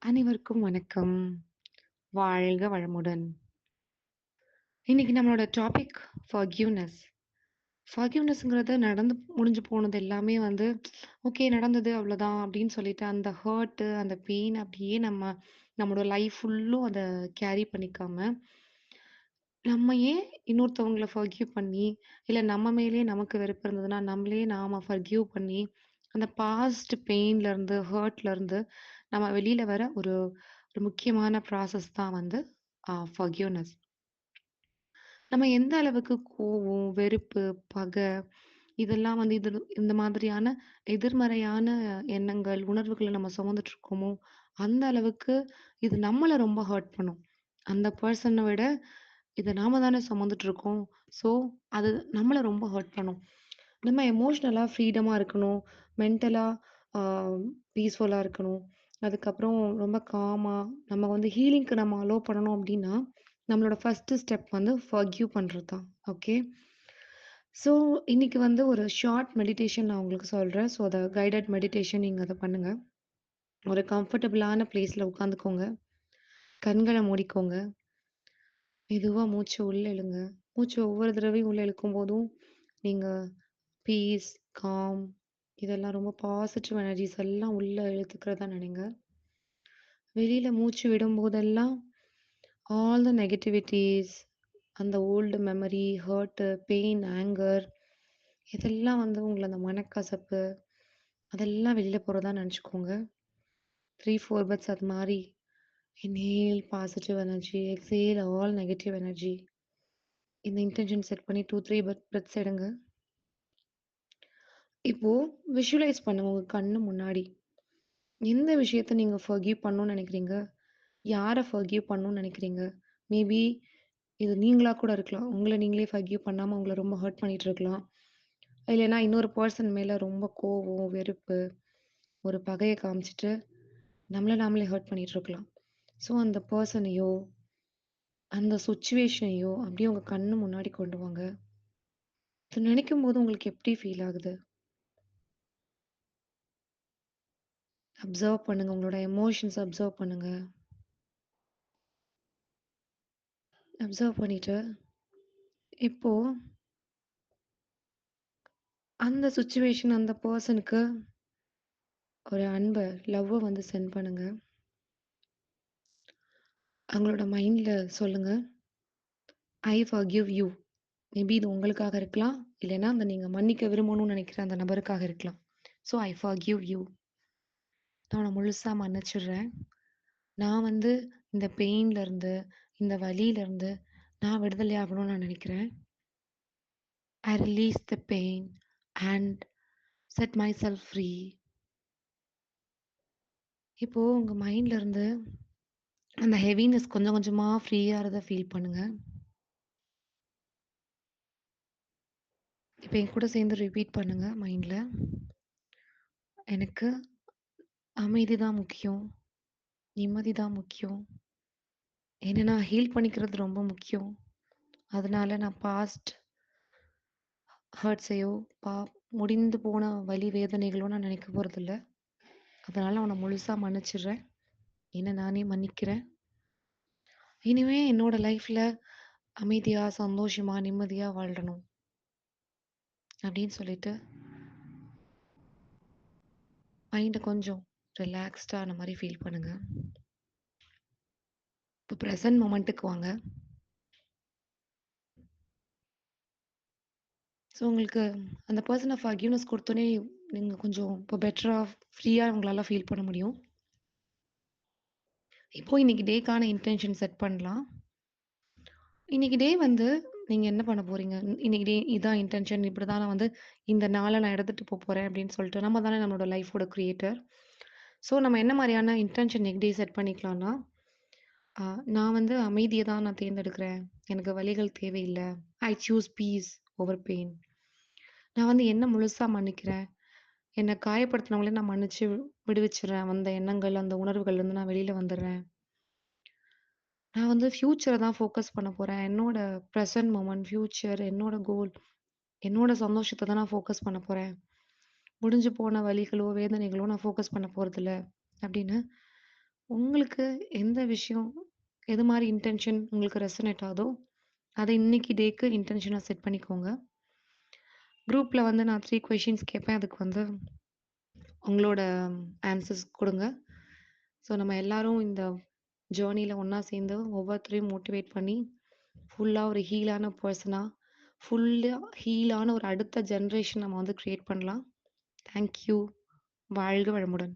அனைவருக்கும் வணக்கம். வாழ்க வளமுடன். இன்னைக்கு நம்மளோட டாபிக் ஃபர்கியூனஸ் ஃபர்கியூனஸ்ங்கிறது நடந்து முடிஞ்சு போனது எல்லாமே வந்து, ஓகே நடந்தது அவ்வளோதான் அப்படின்னு சொல்லிட்டு அந்த ஹர்ட்டு, அந்த பெயின் அப்படியே நம்ம நம்மளோட லைஃப் ஃபுல்லும் அதை கேரி பண்ணிக்காம, நம்ம ஏன் இன்னொருத்தவங்களை ஃபர்கியூ பண்ணி, இல்லை நம்ம மேலே நமக்கு வெறுப்பு இருந்ததுன்னா, நம்மளே நாம ஃபர்கியூ பண்ணி, அந்த பாஸ்ட் பெயின்லருந்து, ஹர்ட்லருந்து நம்ம வெளியில வர ஒரு ஒரு முக்கியமான ப்ராசஸ் தான் வந்து அ நம்ம எந்த அளவுக்கு கோவம், வெறுப்பு, பகை இதெல்லாம் வந்து இது இந்த மாதிரியான எதிர்மறையான எண்ணங்கள், உணர்வுகளை நம்ம சுமந்துட்டு இருக்கோமோ, அந்த அளவுக்கு இது நம்மளை ரொம்ப ஹர்ட் பண்ணும். அந்த பர்சனை விட இதை நாம தானே சுமந்துட்டு இருக்கோம். ஸோ, அது நம்மளை ரொம்ப ஹர்ட் பண்ணும். நம்ம எமோஷ்னலாக ஃப்ரீடமாக இருக்கணும். மென்டலாக பீஸ்ஃபுல்லாக இருக்கணும். அதுக்கப்புறம் ரொம்ப காமாக நம்ம வந்து ஹீலிங்க்கு நம்ம அலோவ் பண்ணணும் அப்படின்னா நம்மளோட ஃபஸ்ட்டு ஸ்டெப் வந்து ஃபர்கியூ பண்ணுறது தான். ஓகே. ஸோ, இன்னைக்கு வந்து ஒரு ஷார்ட் மெடிடேஷன் நான் உங்களுக்கு சொல்கிறேன் ஸோ, அதை கைடட் மெடிடேஷன் நீங்கள் அதை பண்ணுங்கள் ஒரு கம்ஃபர்டபுளான பிளேஸில் உட்காந்துக்கோங்க. கண்களை மூடிக்கோங்க. மெதுவாக மூச்சு உள்ளே இழுங்க. மூச்சு ஒவ்வொரு தடவையும் உள்ளே இழுக்கும் போதும் நீங்கள் பீஸ், காம் இதெல்லாம் ரொம்ப பாசிட்டிவ் எனர்ஜிஸ் எல்லாம் உள்ள இழுத்துக்கிறதா நினைங்க. வெளியில மூச்சு விடும் போதெல்லாம் ஆல் த நெகட்டிவிட்டிஸ் அந்த old memory, hurt, pain, anger இதெல்லாம் வந்து உங்களை அந்த மனக்கசப்பு, அதெல்லாம் வெளியில் போறதா நெனச்சுக்கோங்க. 3, 4 பெர்த்ஸ் அது மாதிரி inhale positive energy, exhale all negative energy. இந்த இன்டென்ஷன் செட் பண்ணி 2, 3 பெர்த் பெர்த்ஸ் எடுங்க. இப்போ விஷுவலைஸ் பண்ணுங்க உங்க கண்ணு முன்னாடி. எந்த விஷயத்த நீங்க ஃபர்கிவ் பண்ணணும்னு நினைக்கிறீங்க? யார ஃபர்கிவ் பண்ணணும்னு நினைக்கிறீங்க மேபி இது நீங்களா கூட இருக்கலாம். உங்கள நீங்களே ஃபர்கிவ் பண்ணாம உங்கள ரொம்ப ஹர்ட் பண்ணிட்டு இருக்கலாம். இல்லைன்னா இன்னொரு பெர்சன் மேல ரொம்ப கோவம், வெறுப்பு, ஒரு பகைய காமிச்சுட்டு, நம்மள நாமளே ஹர்ட் பண்ணிட்டு இருக்கலாம். ஸோ, அந்த பெர்சனையோ, அந்த சிச்சுவேஷனையோ அப்படியே உங்க கண்ணு முன்னாடி கொண்டு வாங்க. நினைக்கும் நினைக்கும்போது உங்களுக்கு எப்படி ஃபீல் ஆகுது? அப்சர்வ் பண்ணுங்க. உங்களோட எமோஷன்ஸ் அப்சர்வ் பண்ணுங்க. அப்சர்வ் பண்ணிட்டு, இப்போ அந்த சுச்சுவேஷன் அந்த பர்சனுக்கு ஒரு அன்பை லவ்வை வந்து சென்ட் பண்ணுங்க. அவங்களோட மைண்டில் சொல்லுங்க. ஐ ஃபர்கிவ் யூ. மேபி இது உங்களுக்காக இருக்கலாம். இல்லைன்னா அந்த நீங்கள் மன்னிக்க விரும்பணும்னு நினைக்கிற அந்த நபருக்காக இருக்கலாம். So, I forgive you. நான் உன்னை முழுசா மன்னிச்சிடுறேன் நான் வந்து இந்த பெயின்லருந்து, இந்த வலியிலருந்து நான் விடுதலை ஆகணும்னு நான் நினைக்கிறேன் I release the pain and set my self free. இப்போ உங்க மைண்ட்ல இருந்து அந்த ஹெவினஸ் கொஞ்சம் கொஞ்சமா ஃப்ரீயாகிறத ஃபீல் பண்ணுங்க. இப்போ என் கூட சேர்ந்து ரிப்பீட் பண்ணுங்க மைண்ட்ல. எனக்கு அமைதி தான் முக்கியம். நிம்மதி தான் முக்கியம். ஏன்னா நான் ஹீல் பண்ணிக்கிறது ரொம்ப முக்கியம். அதனால நான் பாஸ்ட் ஹர்ட்ஸையோ, பா முடிந்து போன வலி வேதனைகளோ நான் நினைக்க போகிறதில்ல அதனால அவனை முழுசாக மன்னிச்சிடுறேன் என்ன நானே மன்னிக்கிறேன். இனிமே என்னோட லைஃப்பில் அமைதியாக சந்தோஷமாக நிம்மதியாக வாழணும். அப்படின்னு சொல்லிட்டு மைண்டை கொஞ்சம் ரிலாக்ஸ்டாக ஆன மாதிரி ஃபீல் பண்ணுங்க. இப்போ ப்ரெசன்ட் மொமெண்ட்டுக்கு வாங்க. ஸோ, உங்களுக்கு அந்த பெர்சன ஃபர்கிவ்னஸ் கொடுத்தோன்னே நீங்கள் கொஞ்சம் இப்போ பெட்டராக ஃப்ரீயாக உங்களால் ஃபீல் பண்ண முடியும். இப்போ இன்னைக்கு டேக்கான இன்டென்ஷன் செட் பண்ணலாம். இன்னைக்கு டே வந்து நீங்கள் என்ன பண்ண போறீங்க? இன்னைக்கு டே இதான் இன்டென்ஷன் இப்படிதான் நான் வந்து இந்த நாளை நான் எடுத்துட்டு போகிறேன் அப்படின்னு சொல்லிட்டு, நம்ம தானே நம்மளோட லைஃபோட கிரியேட்டர். ஸோ, நம்ம என்ன மாதிரியான இன்டென்ஷன் நெக்ஸ்ட் டே செட் பண்ணிக்கலாம்னா, நான் வந்து அமைதியை தான் நான் தேர்ந்தெடுக்கிறேன். எனக்கு வழிகள் தேவையில்லை I choose peace over pain. நான் வந்து என்ன முழுசாக மன்னிக்கிறேன். என்னை காயப்படுத்தினவங்களே நான் மன்னிச்சு விடுவிச்சிடுறேன் அந்த எண்ணங்கள், அந்த உணர்வுகள்லேருந்து நான் வெளியில வந்துடுறேன். நான் வந்து ஃப்யூச்சரை தான் ஃபோக்கஸ் பண்ண போறேன். என்னோட ப்ரெசன்ட் மூமெண்ட் ஃப்யூச்சர், என்னோட கோல், என்னோட சந்தோஷத்தை தான் நான் ஃபோக்கஸ் பண்ண போறேன். முடிஞ்சு போன வழிகளோ வேதனைகளோ நான் ஃபோக்கஸ் பண்ண போறதில்ல. அப்படின்னு உங்களுக்கு எந்த விஷயம், எது மாதிரி இன்டென்ஷன் உங்களுக்கு ரெசனேட் ஆகுதோ, அதை இன்னைக்கு டேக்கு இன்டென்ஷனாக செட் பண்ணிக்கோங்க. குரூப்பில் வந்து நான் த்ரீ கொஷின்ஸ் கேட்பேன். அதுக்கு வந்து உங்களோட ஆன்சர்ஸ் கொடுங்க ஸோ நம்ம எல்லாரும் இந்த ஜேர்னியில் ஒன்றா சேர்ந்து ஒவ்வொருத்தரையும் மோட்டிவேட் பண்ணி, ஃபுல்லாக ஒரு ஹீலான பர்சனாக ஃபுல்லாக ஹீலான ஒரு அடுத்த ஜென்ரேஷன் நம்ம வந்து க்ரியேட் பண்ணலாம். தேங்க்யூ வாழ்க வளமுடன்.